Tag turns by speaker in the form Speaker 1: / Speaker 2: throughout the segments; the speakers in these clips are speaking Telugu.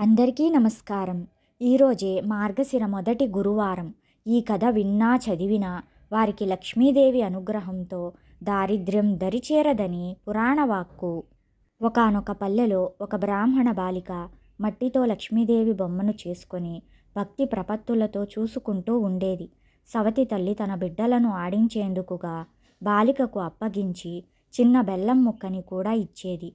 Speaker 1: అందరికీ నమస్కారం. ఈరోజే మార్గశిర మొదటి గురువారం. ఈ కథ విన్నా చదివినా వారికి లక్ష్మీదేవి అనుగ్రహంతో దారిద్ర్యం దరిచేరదని పురాణవాక్కు ఒకానొక పల్లెలో ఒక బ్రాహ్మణ బాలిక మట్టితో లక్ష్మీదేవి బొమ్మను చేసుకొని భక్తి ప్రపత్తులతో చూసుకుంటూ ఉండేది. సవతి తల్లి తన బిడ్డలను ఆడించేందుకుగా బాలికకు అప్పగించి చిన్న బెల్లం ముక్కని కూడా ఇచ్చేది.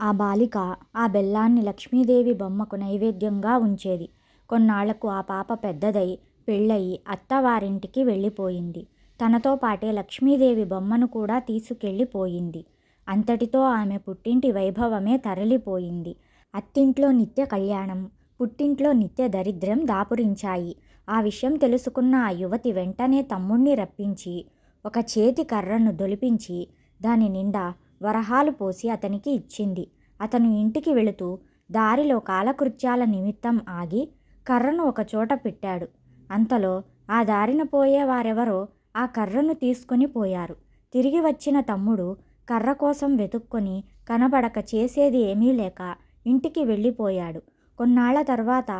Speaker 1: ఆ బాలిక ఆ బెల్లాన్ని లక్ష్మీదేవి బొమ్మకు నైవేద్యంగా ఉంచేది. కొన్నాళ్ళకు ఆ పాప పెద్దదై పెళ్ళయి అత్తవారింటికి వెళ్ళిపోయింది. తనతో పాటే లక్ష్మీదేవి బొమ్మను కూడా తీసుకెళ్ళిపోయింది. అంతటితో ఆమె పుట్టింటి వైభవమే తరలిపోయింది. అత్తింట్లో నిత్య కళ్యాణం పుట్టింట్లో నిత్య దరిద్రం దాపురించాయి. ఆ విషయం తెలుసుకున్న ఆ యువతి వెంటనే తమ్ముణ్ణి రప్పించి ఒక చేతి కర్రను దొలిపించి దాని నిండా వరహాలు పోసి అతనికి ఇచ్చింది. అతను ఇంటికి వెళుతూ దారిలో కాలకృత్యాల నిమిత్తం ఆగి కర్రను ఒకచోట పెట్టాడు. అంతలో ఆ దారిన పోయే వారెవరో ఆ కర్రను తీసుకొని పోయారు. తిరిగి వచ్చిన తమ్ముడు కర్ర కోసం వెతుక్కొని కనబడక చేసేది ఏమీ లేక ఇంటికి వెళ్ళిపోయాడు. కొన్నాళ్ళ తర్వాత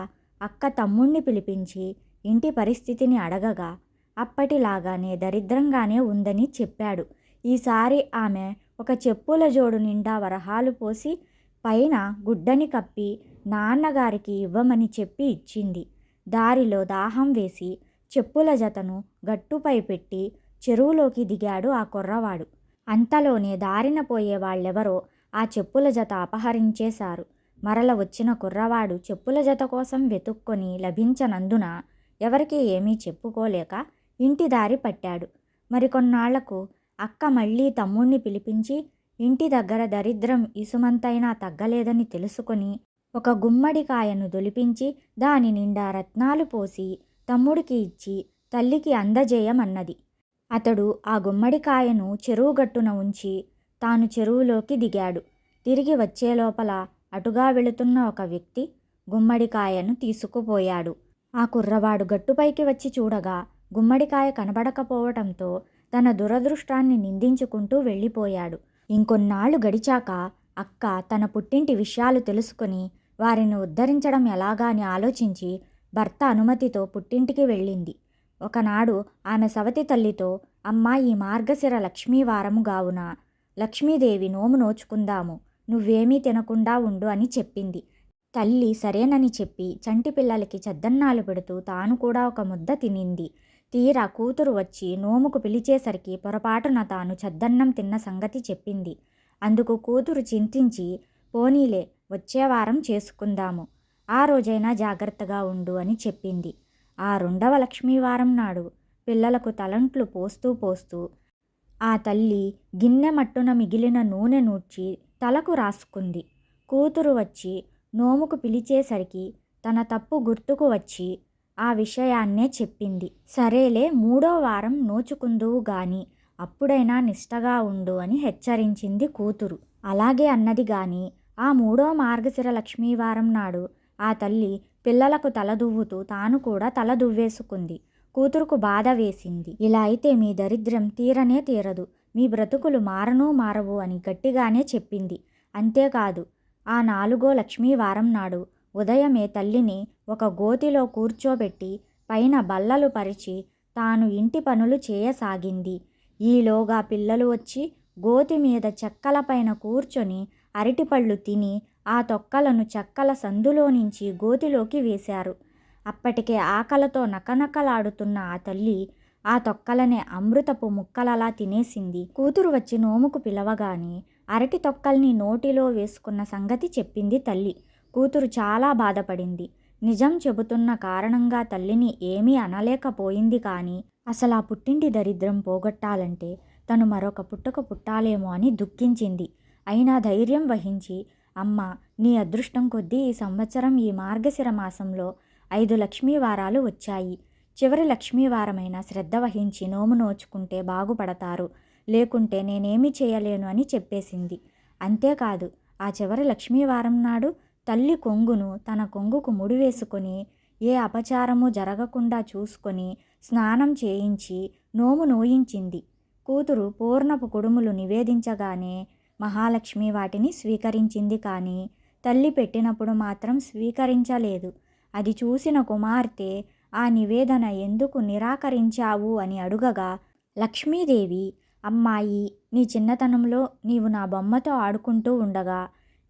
Speaker 1: అక్క తమ్ముణ్ణి పిలిపించి ఇంటి పరిస్థితిని అడగగా అప్పటిలాగానే దరిద్రంగానే ఉందని చెప్పాడు. ఈసారి ఆమె ఒక చెప్పుల జోడు నిండా వరహాలు పోసి పైన గుడ్డని కప్పి నాన్నగారికి ఇవ్వమని చెప్పి ఇచ్చింది. దారిలో దాహం వేసి చెప్పుల జతను గట్టుపై పెట్టి చెరువులోకి దిగాడు ఆ కుర్రవాడు. అంతలోనే దారిన పోయే వాళ్ళెవరో ఆ చెప్పుల జత అపహరించేశారు. మరల వచ్చిన కుర్రవాడు చెప్పుల జత కోసం వెతుక్కొని లభించనందున ఎవరికి ఏమీ చెప్పుకోలేక ఇంటి దారి పట్టాడు. మరికొన్నాళ్ళకు అక్క మళ్ళీ తమ్ముణ్ణి పిలిపించి ఇంటి దగ్గర దరిద్రం ఇసుమంతైనా తగ్గలేదని తెలుసుకొని ఒక గుమ్మడికాయను దొలిపించి దాని నిండా రత్నాలు పోసి తమ్ముడికి ఇచ్చి తల్లికి అందజేయమన్నది. అతడు ఆ గుమ్మడికాయను చెరువు గట్టున ఉంచి తాను చెరువులోకి దిగాడు. తిరిగి వచ్చే లోపల అటుగా వెళుతున్న ఒక వ్యక్తి గుమ్మడికాయను తీసుకుపోయాడు. ఆ కుర్రవాడు గట్టుపైకి వచ్చి చూడగా గుమ్మడికాయ కనబడకపోవటంతో తన దురదృష్టాన్ని నిందించుకుంటూ వెళ్ళిపోయాడు. ఇంకొన్నాళ్ళు గడిచాక అక్క తన పుట్టింటి విషయాలు తెలుసుకొని వారిని ఉద్ధరించడం ఎలాగా అని ఆలోచించి భర్త అనుమతితో పుట్టింటికి వెళ్ళింది. ఒకనాడు ఆమె సవతి తల్లితో అమ్మా ఈ మార్గశిర లక్ష్మీవారము గావున? లక్ష్మీదేవి నోము నోచుకుందాము. నువ్వేమీ తినకుండా ఉండు అని చెప్పింది. తల్లి సరేనని చెప్పి చంటి పిల్లలకి చద్దన్నాలు పెడుతూ తాను కూడా ఒక ముద్ద తినింది. తీరా కూతురు వచ్చి నోముకు పిలిచేసరికి పొరపాటున తాను చద్దన్నం తిన్న సంగతి చెప్పింది. అందుకు కూతురు చింతించి పోనీలే వచ్చే వారం చేసుకుందాము. ఆ రోజైనా జాగ్రత్తగా ఉండు అని చెప్పింది. ఆ రెండవ లక్ష్మీవారం నాడు పిల్లలకు తలంట్లు పోస్తూ పోస్తూ ఆ తల్లి గిన్నె మట్టున మిగిలిన నూనె నూడ్చి తలకు రాసుకుంది. కూతురు వచ్చి నోముకు పిలిచేసరికి తన తప్పు గుర్తుకు వచ్చి ఆ విషయాన్నే చెప్పింది. సరేలే మూడో వారం నోచుకుందువు గాని అప్పుడైనా నిష్టగా ఉండు అని హెచ్చరించింది కూతురు. అలాగే అన్నది గాని ఆ మూడో మార్గశిర లక్ష్మీవారం నాడు ఆ తల్లి పిల్లలకు తల దువ్వుతూ తాను కూడా తల దువ్వేసుకుంది. కూతురుకు బాధ వేసింది. ఇలా అయితే మీ దరిద్రం తీరనే తీరదు. మీ బ్రతుకులు మారనూ మారవు అని గట్టిగానే చెప్పింది. అంతేకాదు ఆ నాలుగో లక్ష్మీవారం నాడు ఉదయమే తల్లిని ఒక గోతిలో కూర్చోబెట్టి పైన బల్లలు పరిచి తాను ఇంటి పనులు చేయసాగింది. ఈలోగా పిల్లలు వచ్చి గోతి మీద చెక్కలపైన కూర్చొని అరటిపళ్ళు తిని ఆ తొక్కలను చెక్కల సందులో నుంచి గోతిలోకి వేశారు. అప్పటికే ఆకలతో నకనకలాడుతున్న ఆ తల్లి ఆ తొక్కలనే అమృతపు ముక్కలలా తినేసింది. కూతురు వచ్చి నోముకు పిలవగానే అరటి తొక్కల్ని నోటిలో వేసుకున్న సంగతి చెప్పింది తల్లి. కూతురు చాలా బాధపడింది. నిజం చెబుతున్న కారణంగా తల్లిని ఏమీ అనలేకపోయింది కానీ అసలు ఆ పుట్టింటి దరిద్రం పోగొట్టాలంటే తను మరొక పుట్టక పుట్టాలేమో అని దుఃఖించింది. అయినా ధైర్యం వహించి అమ్మ నీ అదృష్టం కొద్దీ ఈ సంవత్సరం ఈ మార్గశిర మాసంలో ఐదు లక్ష్మీ వారాలు వచ్చాయి. చివరి లక్ష్మీవారమైన శ్రద్ధ వహించి నోము నోచుకుంటే బాగుపడతారు. లేకుంటే నేనేమీ చేయలేను అని చెప్పేసింది. అంతేకాదు ఆ చివరి లక్ష్మీవారం నాడు తల్లి కొంగును తన కొంగుకు ముడివేసుకొని ఏ అపచారము జరగకుండా చూసుకొని స్నానం చేయించి నోము నోయించింది. కూతురు పూర్ణపు కుడుములు నివేదించగానే మహాలక్ష్మి వాటిని స్వీకరించింది కానీ తల్లి పెట్టినప్పుడు మాత్రం స్వీకరించలేదు. అది చూసిన కుమార్తె ఆ నివేదన ఎందుకు నిరాకరించావు? అని అడుగగా లక్ష్మీదేవి అమ్మాయి నీ చిన్నతనంలో నీవు నా బొమ్మతో ఆడుకుంటూ ఉండగా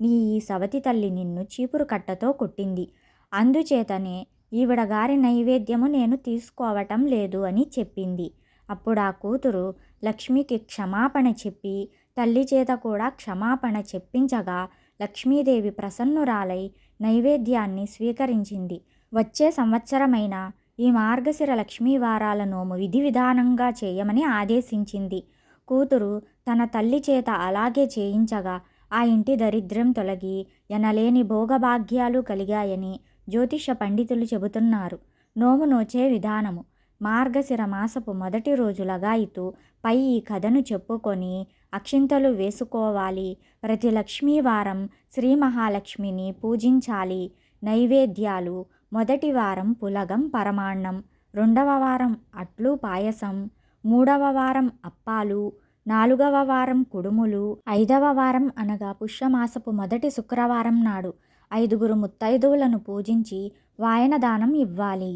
Speaker 1: నీ ఈ సవతి తల్లి నిన్ను చీపురు కట్టతో కొట్టింది. అందుచేతనే ఈవిడ గారి నైవేద్యము నేను తీసుకోవటం లేదు అని చెప్పింది. అప్పుడు ఆ కూతురు లక్ష్మికి క్షమాపణ చెప్పి తల్లి చేత కూడా క్షమాపణ చెప్పించగా లక్ష్మీదేవి ప్రసన్నురాలై నైవేద్యాన్ని స్వీకరించింది. వచ్చే సంవత్సరమైన ఈ మార్గశిర లక్ష్మీవారాల నోము విధి విధానంగా చేయమని ఆదేశించింది. కూతురు తన తల్లి చేత అలాగే చేయించగా ఆ ఇంటి దరిద్రం తొలగి ఎనలేని భోగభాగ్యాలు కలిగాయని జ్యోతిష పండితులు చెబుతున్నారు. నోము నోచే విధానము. మార్గశిర మాసపు మొదటి రోజు లగాయితూ పై ఈ కథను చెప్పుకొని అక్షింతలు వేసుకోవాలి. ప్రతి లక్ష్మీవారం శ్రీ మహాలక్ష్మిని పూజించాలి. నైవేద్యాలు. మొదటి వారం పులగం పరమాన్నం. రెండవ వారం అట్లు పాయసం. మూడవ వారం అప్పాలు. నాలుగవ వారం కుడుములు ఐదవ వారం అనగా పుష్యమాసపు మొదటి శుక్రవారం నాడు ఐదుగురు ముత్తైదువులను పూజించి వాయనదానం ఇవ్వాలి.